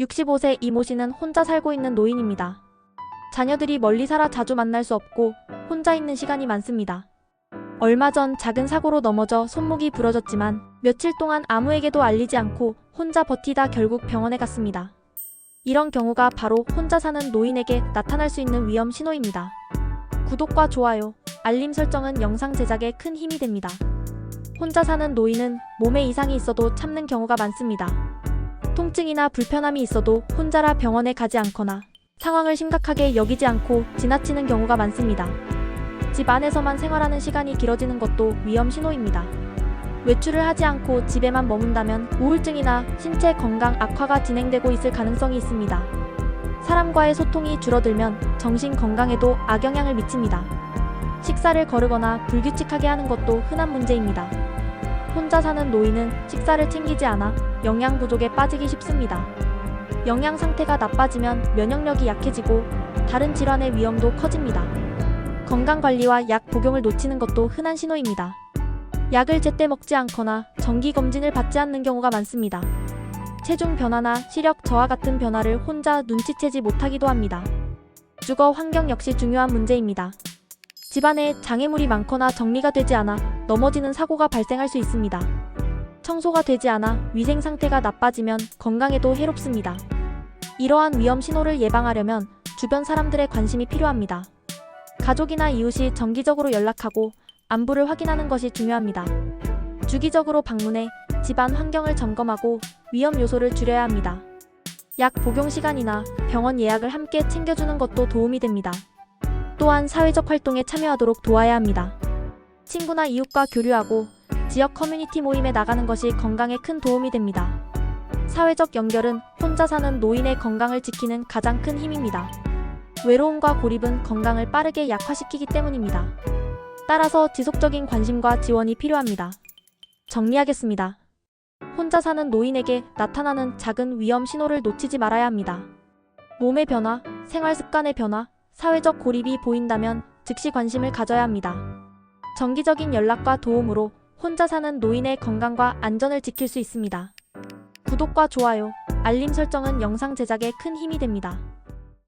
65세 이모 씨는 혼자 살고 있는 노인입니다. 자녀들이 멀리 살아 자주 만날 수 없고 혼자 있는 시간이 많습니다. 얼마 전 작은 사고로 넘어져 손목이 부러졌지만 며칠 동안 아무에게도 알리지 않고 혼자 버티다 결국 병원에 갔습니다. 이런 경우가 바로 혼자 사는 노인에게 나타날 수 있는 위험 신호입니다. 구독과 좋아요, 알림 설정은 영상 제작에 큰 힘이 됩니다. 혼자 사는 노인은 몸에 이상이 있어도 참는 경우가 많습니다. 통증이나 불편함이 있어도 혼자라 병원에 가지 않거나 상황을 심각하게 여기지 않고 지나치는 경우가 많습니다. 집 안에서만 생활하는 시간이 길어지는 것도 위험 신호입니다. 외출을 하지 않고 집에만 머문다면 우울증이나 신체 건강 악화가 진행되고 있을 가능성이 있습니다. 사람과의 소통이 줄어들면 정신 건강에도 악영향을 미칩니다. 식사를 거르거나 불규칙하게 하는 것도 흔한 문제입니다. 혼자 사는 노인은 식사를 챙기지 않아 영양 부족에 빠지기 쉽습니다. 영양 상태가 나빠지면 면역력이 약해지고 다른 질환의 위험도 커집니다. 건강 관리와 약 복용을 놓치는 것도 흔한 신호입니다. 약을 제때 먹지 않거나 정기 검진을 받지 않는 경우가 많습니다. 체중 변화나 시력 저하 같은 변화를 혼자 눈치채지 못하기도 합니다. 주거 환경 역시 중요한 문제입니다. 집안에 장애물이 많거나 정리가 되지 않아 넘어지는 사고가 발생할 수 있습니다. 청소가 되지 않아 위생 상태가 나빠지면 건강에도 해롭습니다. 이러한 위험 신호를 예방하려면 주변 사람들의 관심이 필요합니다. 가족이나 이웃이 정기적으로 연락하고 안부를 확인하는 것이 중요합니다. 주기적으로 방문해 집안 환경을 점검하고 위험 요소를 줄여야 합니다. 약 복용 시간이나 병원 예약을 함께 챙겨주는 것도 도움이 됩니다. 또한 사회적 활동에 참여하도록 도와야 합니다. 친구나 이웃과 교류하고 지역 커뮤니티 모임에 나가는 것이 건강에 큰 도움이 됩니다. 사회적 연결은 혼자 사는 노인의 건강을 지키는 가장 큰 힘입니다. 외로움과 고립은 건강을 빠르게 약화시키기 때문입니다. 따라서 지속적인 관심과 지원이 필요합니다. 정리하겠습니다. 혼자 사는 노인에게 나타나는 작은 위험 신호를 놓치지 말아야 합니다. 몸의 변화, 생활 습관의 변화, 사회적 고립이 보인다면 즉시 관심을 가져야 합니다. 정기적인 연락과 도움으로 혼자 사는 노인의 건강과 안전을 지킬 수 있습니다. 구독과 좋아요, 알림 설정은 영상 제작에 큰 힘이 됩니다.